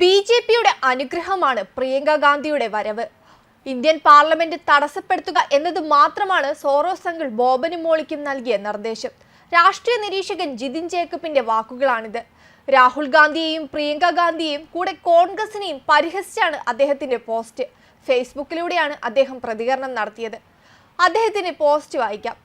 B J പിയുടെ അനുഗ്രഹമാണ് പ്രിയങ്ക ഗാന്ധിയുടെ വരവ്. ഇന്ത്യൻ പാർലമെന്റ് തടസ്സപ്പെടുത്തുക എന്നത് മാത്രമാണ് സോറോസ് അങ്കിൾ ബോബനും മോളിക്കും നൽകിയ നിർദ്ദേശം. രാഷ്ട്രീയ നിരീക്ഷകൻ ജിതിൻ ജേക്കബിന്റെ വാക്കുകളാണിത്. രാഹുൽ ഗാന്ധിയെയും പ്രിയങ്ക ഗാന്ധിയെയും കൂടെ കോൺഗ്രസിനെയും പരിഹസിച്ചാണ് അദ്ദേഹത്തിന്റെ പോസ്റ്റ്. ഫേസ്ബുക്കിലൂടെയാണ് അദ്ദേഹം പ്രതികരണം നടത്തിയത്. അദ്ദേഹത്തിന്റെ പോസ്റ്റ് വായിക്കാം.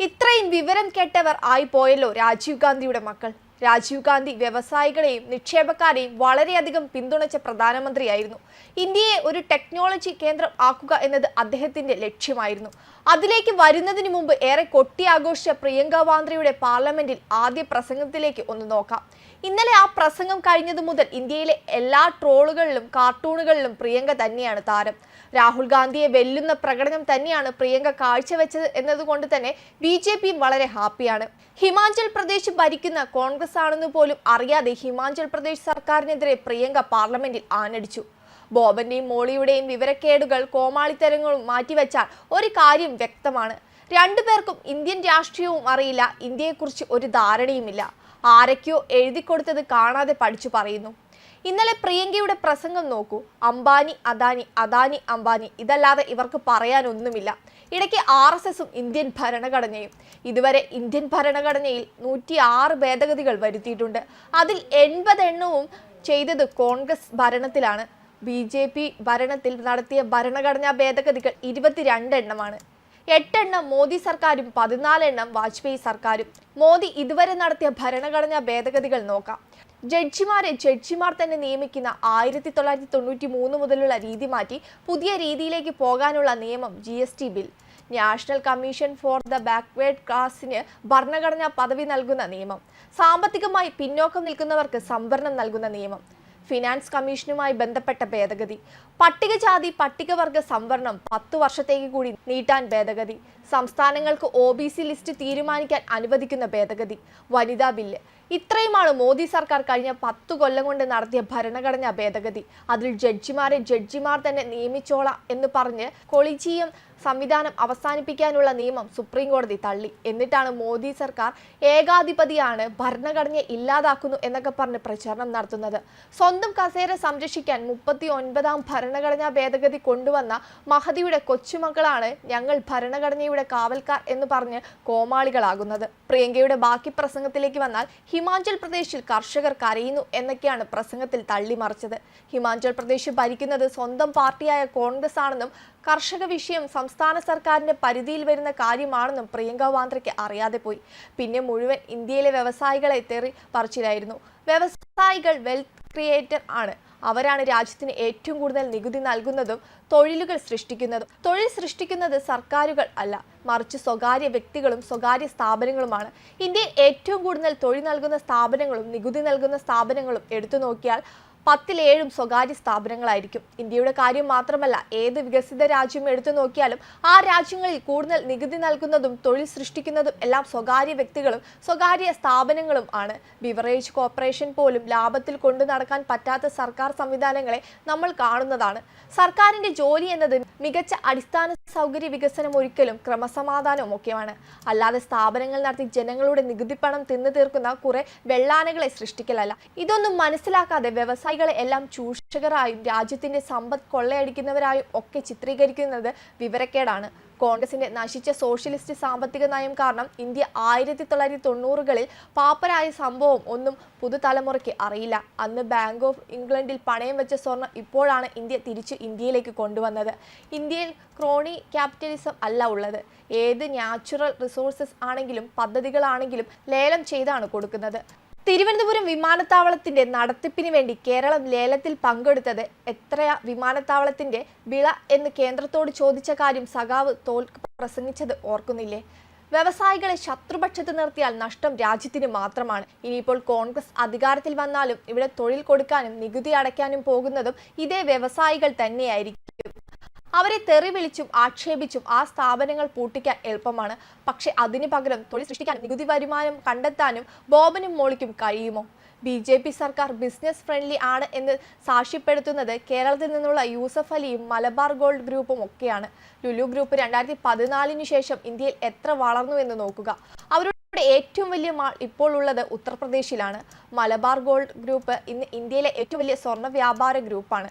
ഇത്രയും വിവരം കേട്ടവർ ആയി പോയല്ലോ രാജീവ് ഗാന്ധിയുടെ മക്കൾ. രാജീവ് ഗാന്ധി വ്യവസായികളെയും നിക്ഷേപക്കാരെയും വളരെയധികം പിന്തുണച്ച പ്രധാനമന്ത്രിയായിരുന്നു. ഇന്ത്യയെ ഒരു ടെക്നോളജി കേന്ദ്രം ആക്കുക എന്നത് അദ്ദേഹത്തിന്റെ ലക്ഷ്യമായിരുന്നു. അതിലേക്ക് വരുന്നതിന് മുമ്പ് ഏറെ കൊട്ടി ആഘോഷിച്ച പ്രിയങ്ക വാന്ദ്രയുടെ പാർലമെന്റിൽ ആദ്യ പ്രസംഗത്തിലേക്ക് ഒന്ന് നോക്കാം. ഇന്നലെ ആ പ്രസംഗം കഴിഞ്ഞതു മുതൽ ഇന്ത്യയിലെ എല്ലാ ട്രോളുകളിലും കാർട്ടൂണുകളിലും പ്രിയങ്ക തന്നെയാണ് താരം. രാഹുൽ ഗാന്ധിയെ വെല്ലുന്ന പ്രകടനം തന്നെയാണ് പ്രിയങ്ക കാഴ്ചവെച്ചത് എന്നതുകൊണ്ട് തന്നെ ബി ജെ പിയും വളരെ ഹാപ്പിയാണ്. ഹിമാചൽ പ്രദേശ് ഭരിക്കുന്ന കോൺഗ്രസ് ആണെന്ന് പോലും അറിയാതെ ഹിമാചൽ പ്രദേശ് സർക്കാരിനെതിരെ പ്രിയങ്ക പാർലമെന്റിൽ ആഞ്ഞടിച്ചു. ബോബന്റെയും മോളിയുടെയും വിവരക്കേടുകൾ കോമാളിത്തരങ്ങളും മാറ്റിവെച്ചാൽ ഒരു കാര്യം വ്യക്തമാണ്. രണ്ടുപേർക്കും ഇന്ത്യൻ രാഷ്ട്രീയവും അറിയില്ല ഇന്ത്യയെക്കുറിച്ച് ഒരു ധാരണയുമില്ല. ആരൊക്കെയോ എഴുതി കൊടുത്തത് കാണാതെ പഠിച്ചു പറയുന്നു. ഇന്നലെ പ്രിയങ്കയുടെ പ്രസംഗം നോക്കൂ. അംബാനി അദാനി അദാനി അംബാനി ഇതല്ലാതെ ഇവർക്ക് പറയാനൊന്നുമില്ല. ഇടയ്ക്ക് ആർ എസ് എസും ഇന്ത്യൻ ഭരണഘടനയും. ഇതുവരെ ഇന്ത്യൻ ഭരണഘടനയിൽ നൂറ്റി ആറ് ഭേദഗതികൾ വരുത്തിയിട്ടുണ്ട്. അതിൽ എൺപതെണ്ണവും ചെയ്തത് കോൺഗ്രസ് ഭരണത്തിലാണ്. ബി ജെ പി ഭരണത്തിൽ നടത്തിയ ഭരണഘടനാ ഭേദഗതികൾ ഇരുപത്തിരണ്ടെണ്ണമാണ്. എട്ടെണ്ണം മോദി സർക്കാരും പതിനാലെണ്ണം വാജ്പേയി സർക്കാരും. മോദി ഇതുവരെ നടത്തിയ ഭരണഘടനാ ഭേദഗതികൾ നോക്കാം. ജഡ്ജിമാരെ ജഡ്ജിമാർ തന്നെ നിയമിക്കുന്ന ആയിരത്തി തൊള്ളായിരത്തി തൊണ്ണൂറ്റി മൂന്ന് മുതലുള്ള രീതി മാറ്റി പുതിയ രീതിയിലേക്ക് പോകാനുള്ള നിയമം G S T bill. National commission for the backward ക്ലാസിന് ഭരണഘടനാ പദവി നൽകുന്ന നിയമം. സാമ്പത്തികമായി പിന്നോക്കം നിൽക്കുന്നവർക്ക് സംവരണം നൽകുന്ന നിയമം. ഫിനാൻസ് കമ്മീഷനുമായി ബന്ധപ്പെട്ട ഭേദഗതി. പട്ടികജാതി പട്ടികവർഗ സംവരണം പത്തു വർഷത്തേക്ക് കൂടി നീട്ടാൻ ഭേദഗതി. സംസ്ഥാനങ്ങൾക്ക് ഒ ലിസ്റ്റ് തീരുമാനിക്കാൻ അനുവദിക്കുന്ന ഭേദഗതി. വനിതാ ബില്ല്. ഇത്രയുമാണ് മോദി സർക്കാർ കഴിഞ്ഞ പത്തു കൊല്ലം കൊണ്ട് നടത്തിയ ഭരണഘടനാ ഭേദഗതി. അതിൽ ജഡ്ജിമാരെ ജഡ്ജിമാർ തന്നെ നിയമിച്ചോളാം എന്ന് പറഞ്ഞ് കൊളീജിയം സംവിധാനം അവസാനിപ്പിക്കാനുള്ള നിയമം സുപ്രീം കോടതി തള്ളി. എന്നിട്ടാണ് മോദി സർക്കാർ ഏകാധിപതിയാണ് ഭരണഘടനയെ ഇല്ലാതാക്കുന്നു എന്നൊക്കെ പറഞ്ഞ് പ്രചാരണം നടത്തുന്നത്. സ്വന്തം കസേര സംരക്ഷിക്കാൻ മുപ്പത്തി ഒൻപതാം ഭരണഘടനാ ഭേദഗതി കൊണ്ടുവന്ന മഹതിയുടെ കൊച്ചുമക്കളാണ് ഞങ്ങൾ ഭരണഘടനയുടെ കാവൽക്കാർ എന്ന് പറഞ്ഞ് കോമാളികളാകുന്നത്. പ്രിയങ്കയുടെ ബാക്കി പ്രസംഗത്തിലേക്ക് വന്നാൽ ഹിമാചൽ പ്രദേശിൽ കർഷകർ കരയുന്നു എന്നൊക്കെയാണ് പ്രസംഗത്തിൽ തള്ളിമറിച്ചത്. ഹിമാചൽ പ്രദേശ് ഭരിക്കുന്നത് സ്വന്തം പാർട്ടിയായ കോൺഗ്രസ് ആണെന്നും കർഷക വിഷയം സംസ്ഥാന സർക്കാരിന്റെ പരിധിയിൽ വരുന്ന കാര്യമാണെന്നും പ്രിയങ്ക വാന്ദ്രയ്ക്ക് അറിയാതെ പോയി. പിന്നെ മുഴുവൻ ഇന്ത്യയിലെ വ്യവസായികളെ തെറി പറിച്ചിലായിരുന്നു. വ്യവസായികൾ വെൽത്ത് ക്രിയേറ്റർ ആണ്. അവരാണ് രാജ്യത്തിന് ഏറ്റവും കൂടുതൽ നികുതി നൽകുന്നതും തൊഴിലുകൾ സൃഷ്ടിക്കുന്നതും. തൊഴിൽ സൃഷ്ടിക്കുന്നത് സർക്കാരുകൾ അല്ല മറിച്ച് സ്വകാര്യ വ്യക്തികളും സ്വകാര്യ സ്ഥാപനങ്ങളുമാണ്. ഇന്ത്യയിൽ ഏറ്റവും കൂടുതൽ തൊഴിൽ നൽകുന്ന സ്ഥാപനങ്ങളും നികുതി നൽകുന്ന സ്ഥാപനങ്ങളും എടുത്തു നോക്കിയാൽ പത്തിലേഴും സ്വകാര്യ സ്ഥാപനങ്ങളായിരിക്കും. ഇന്ത്യയുടെ കാര്യം മാത്രമല്ല ഏത് വികസിത രാജ്യം എടുത്തു നോക്കിയാലും ആ രാജ്യങ്ങളിൽ കൂടുതൽ നികുതി നൽകുന്നതും തൊഴിൽ സൃഷ്ടിക്കുന്നതും എല്ലാം സ്വകാര്യ വ്യക്തികളും സ്വകാര്യ സ്ഥാപനങ്ങളും ആണ്. ബിവറേജ് കോർപ്പറേഷൻ പോലും ലാഭത്തിൽ കൊണ്ടു നടക്കാൻ പറ്റാത്ത സർക്കാർ സംവിധാനങ്ങളെ നമ്മൾ കാണുന്നതാണ്. സർക്കാരിന്റെ ജോലി എന്നത് മികച്ച അടിസ്ഥാന സൗകര്യ വികസനം ഒരിക്കലും ക്രമസമാധാനവും ഒക്കെയാണ്. അല്ലാതെ സ്ഥാപനങ്ങൾ നടത്തി ജനങ്ങളുടെ നികുതി പണം തിന്നു തീർക്കുന്ന കുറെ വെള്ളാനകളെ സൃഷ്ടിക്കലല്ല. ഇതൊന്നും മനസ്സിലാക്കാതെ വ്യവസായികളെ എല്ലാം ചൂഷകരായും രാജ്യത്തിന്റെ സമ്പത്ത് കൊള്ളയടിക്കുന്നവരായും ഒക്കെ ചിത്രീകരിക്കുന്നത് വിവരക്കേടാണ്. കോൺഗ്രസിന്റെ നശിച്ച സോഷ്യലിസ്റ്റ് സാമ്പത്തിക നയം കാരണം ഇന്ത്യ ആയിരത്തി തൊള്ളായിരത്തി തൊണ്ണൂറുകളിൽ പാപ്പരായ സംഭവം ഒന്നും പുതുതലമുറയ്ക്ക് അറിയില്ല. അന്ന് ബാങ്ക് ഓഫ് ഇംഗ്ലണ്ടിൽ പണയം വെച്ച സ്വർണം ഇപ്പോഴാണ് ഇന്ത്യ തിരിച്ച് ഇന്ത്യയിലേക്ക് കൊണ്ടുവന്നത്. ഇന്ത്യയിൽ ക്രോണി ക്യാപിറ്റലിസം അല്ല ഉള്ളത്. ഏത് നാച്ചുറൽ റിസോഴ്സസ് ആണെങ്കിലും പദ്ധതികളാണെങ്കിലും ലേലം ചെയ്താണ് കൊടുക്കുന്നത്. തിരുവനന്തപുരം വിമാനത്താവളത്തിന്റെ നടത്തിപ്പിന് വേണ്ടി കേരളം ലേലത്തിൽ പങ്കെടുത്തത് എത്രയാ വിമാനത്താവളത്തിന്റെ വിള എന്ന് കേന്ദ്രത്തോട് ചോദിച്ച കാര്യം സഖാവ് തോൽ പ്രസംഗിച്ചത് ഓർക്കുന്നില്ലേ? വ്യവസായികളെ ശത്രുപക്ഷത്ത് നിർത്തിയാൽ നഷ്ടം രാജ്യത്തിന് മാത്രമാണ്. ഇനിയിപ്പോൾ കോൺഗ്രസ് അധികാരത്തിൽ വന്നാലും ഇവിടെ തൊഴിൽ കൊടുക്കാനും നികുതി അടയ്ക്കാനും പോകുന്നതും ഇതേ വ്യവസായികൾ തന്നെയായിരിക്കും. അവരെ തെറി വിളിച്ചും ആക്ഷേപിച്ചും ആ സ്ഥാപനങ്ങൾ പൂട്ടിക്കാൻ എളുപ്പമാണ്. പക്ഷെ അതിനു പകരം തൊഴിൽ സൃഷ്ടിക്കാൻ നികുതി വരുമാനം കണ്ടെത്താനും ബോബനും മോളിക്കും കഴിയുമോ? ബി ജെ പി സർക്കാർ ബിസിനസ് ഫ്രണ്ട്ലി ആണ് എന്ന് സാക്ഷ്യപ്പെടുത്തുന്നത് കേരളത്തിൽ നിന്നുള്ള യൂസഫ് അലിയും മലബാർ ഗോൾഡ് ഗ്രൂപ്പും ഒക്കെയാണ്. ലുലു ഗ്രൂപ്പ് രണ്ടായിരത്തി പതിനാലിന് ശേഷം ഇന്ത്യയിൽ എത്ര വളർന്നു എന്ന് നോക്കുക. അവരുടെ ഏറ്റവും വലിയ മാൾ ഇപ്പോൾ ഉള്ളത് ഉത്തർപ്രദേശിലാണ്. മലബാർ ഗോൾഡ് ഗ്രൂപ്പ് ഇന്ന് ഇന്ത്യയിലെ ഏറ്റവും വലിയ സ്വർണ വ്യാപാര ഗ്രൂപ്പാണ്.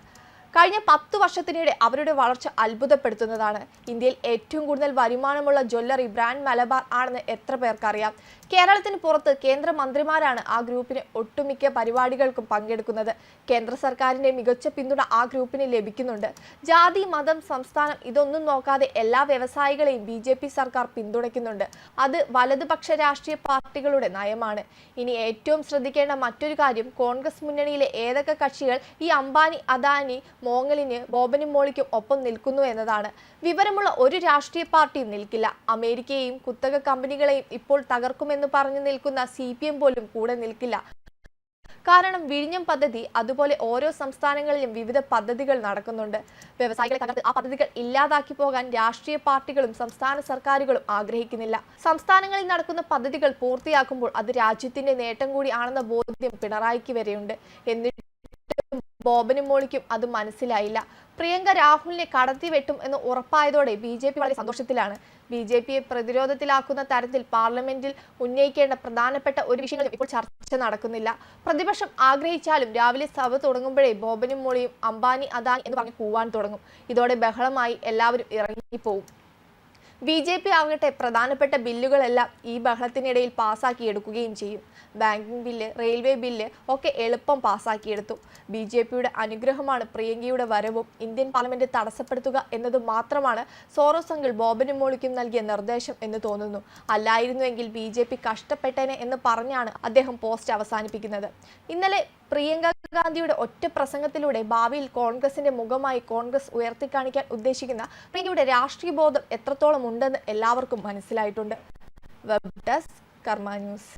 കഴിഞ്ഞ പത്ത് വർഷത്തിനിടെ അവരുടെ വളർച്ച അത്ഭുതപ്പെടുത്തുന്നതാണ്. ഇന്ത്യയിൽ ഏറ്റവും കൂടുതൽ വരുമാനമുള്ള ജ്വല്ലറി ബ്രാൻഡ് മലബാർ ആണെന്ന് എത്ര പേർക്കറിയാം. കേരളത്തിന് പുറത്ത് കേന്ദ്രമന്ത്രിമാരാണ് ആ ഗ്രൂപ്പിന് ഒട്ടുമിക്ക പരിപാടികൾക്കും പങ്കെടുക്കുന്നത്. കേന്ദ്ര സർക്കാരിന്റെ മികച്ച പിന്തുണ ആ ഗ്രൂപ്പിന് ലഭിക്കുന്നുണ്ട്. ജാതി മതം സംസ്ഥാനം ഇതൊന്നും നോക്കാതെ എല്ലാ വ്യവസായികളെയും ബി സർക്കാർ പിന്തുണയ്ക്കുന്നുണ്ട്. അത് വലതുപക്ഷ രാഷ്ട്രീയ പാർട്ടികളുടെ നയമാണ്. ഇനി ഏറ്റവും ശ്രദ്ധിക്കേണ്ട മറ്റൊരു കാര്യം കോൺഗ്രസ് മുന്നണിയിലെ ഏതൊക്കെ കക്ഷികൾ ഈ അംബാനി അദാനി മോങ്ങലിന് ബോബനും മോളിക്കും ഒപ്പം നിൽക്കുന്നു എന്നതാണ്. വിവരമുള്ള ഒരു രാഷ്ട്രീയ പാർട്ടിയും നിൽക്കില്ല. അമേരിക്കയെയും കുത്തക കമ്പനികളെയും ഇപ്പോൾ തകർക്കുമെന്ന് പറഞ്ഞു നിൽക്കുന്ന സി പോലും കൂടെ നിൽക്കില്ല. കാരണം വിഴിഞ്ഞം പദ്ധതി അതുപോലെ ഓരോ സംസ്ഥാനങ്ങളിലും വിവിധ പദ്ധതികൾ നടക്കുന്നുണ്ട്. വ്യവസായികളെ തകർത്ത് ആ പദ്ധതികൾ ഇല്ലാതാക്കി പോകാൻ രാഷ്ട്രീയ പാർട്ടികളും സംസ്ഥാന സർക്കാരുകളും ആഗ്രഹിക്കുന്നില്ല. സംസ്ഥാനങ്ങളിൽ നടക്കുന്ന പദ്ധതികൾ പൂർത്തിയാക്കുമ്പോൾ അത് രാജ്യത്തിന്റെ നേട്ടം കൂടി ആണെന്ന ബോധ്യം പിണറായിക്ക് വരെയുണ്ട്. എന്നിട്ട് ബോബനും മോളിക്കും അത് മനസ്സിലായില്ല. പ്രിയങ്ക രാഹുലിനെ കടത്തി വെട്ടും എന്ന് ഉറപ്പായതോടെ ബി ജെ പി വളരെ സന്തോഷത്തിലാണ്. ബി ജെ പിയെ പ്രതിരോധത്തിലാക്കുന്ന തരത്തിൽ പാർലമെന്റിൽ ഉന്നയിക്കേണ്ട പ്രധാനപ്പെട്ട ഒരു വിഷയങ്ങളും ഇപ്പോൾ ചർച്ച നടക്കുന്നില്ല. പ്രതിപക്ഷം ആഗ്രഹിച്ചാലും രാവിലെ സഭ തുടങ്ങുമ്പോഴേ ബോബനും മോളിയും അംബാനി അദാനി എന്ന് പറഞ്ഞ് പോവാൻ തുടങ്ങും. ഇതോടെ ബഹളമായി എല്ലാവരും ഇറങ്ങിപ്പോവും. ബി ജെ പി ആകട്ടെ പ്രധാനപ്പെട്ട ബില്ലുകളെല്ലാം ഈ ബഹളത്തിനിടയിൽ പാസാക്കിയെടുക്കുകയും ചെയ്യും. ബാങ്കിംഗ് ബില്ല് റെയിൽവേ ബില്ല് ഒക്കെ എളുപ്പം പാസാക്കിയെടുത്തു. ബി ജെ പിയുടെ അനുഗ്രഹമാണ് പ്രിയങ്കയുടെ വരവും ഇന്ത്യൻ പാർലമെന്റ് തടസ്സപ്പെടുത്തുക എന്നത് മാത്രമാണ് സോറോസ് അങ്കിൾ ബോബനും മോളിക്കും നൽകിയ നിർദ്ദേശം എന്ന് തോന്നുന്നു. അല്ലായിരുന്നുവെങ്കിൽ ബി ജെ പി കഷ്ടപ്പെട്ടേനെ എന്ന് പറഞ്ഞാണ് അദ്ദേഹം പോസ്റ്റ് അവസാനിപ്പിക്കുന്നത്. ഇന്നലെ പ്രിയങ്ക ഗാന്ധിയുടെ ഒറ്റ പ്രസംഗത്തിലൂടെ ഭാവിയിൽ കോൺഗ്രസിന്റെ മുഖമായി കോൺഗ്രസ് ഉയർത്തിക്കാണിക്കാൻ ഉദ്ദേശിക്കുന്ന പ്രിയയുടെ രാഷ്ട്രീയ ബോധം എത്രത്തോളം ഉണ്ടെന്ന് എല്ലാവർക്കും മനസ്സിലായിട്ടുണ്ട്. വെബ് ഡെസ്ക് കർമ്മ ന്യൂസ്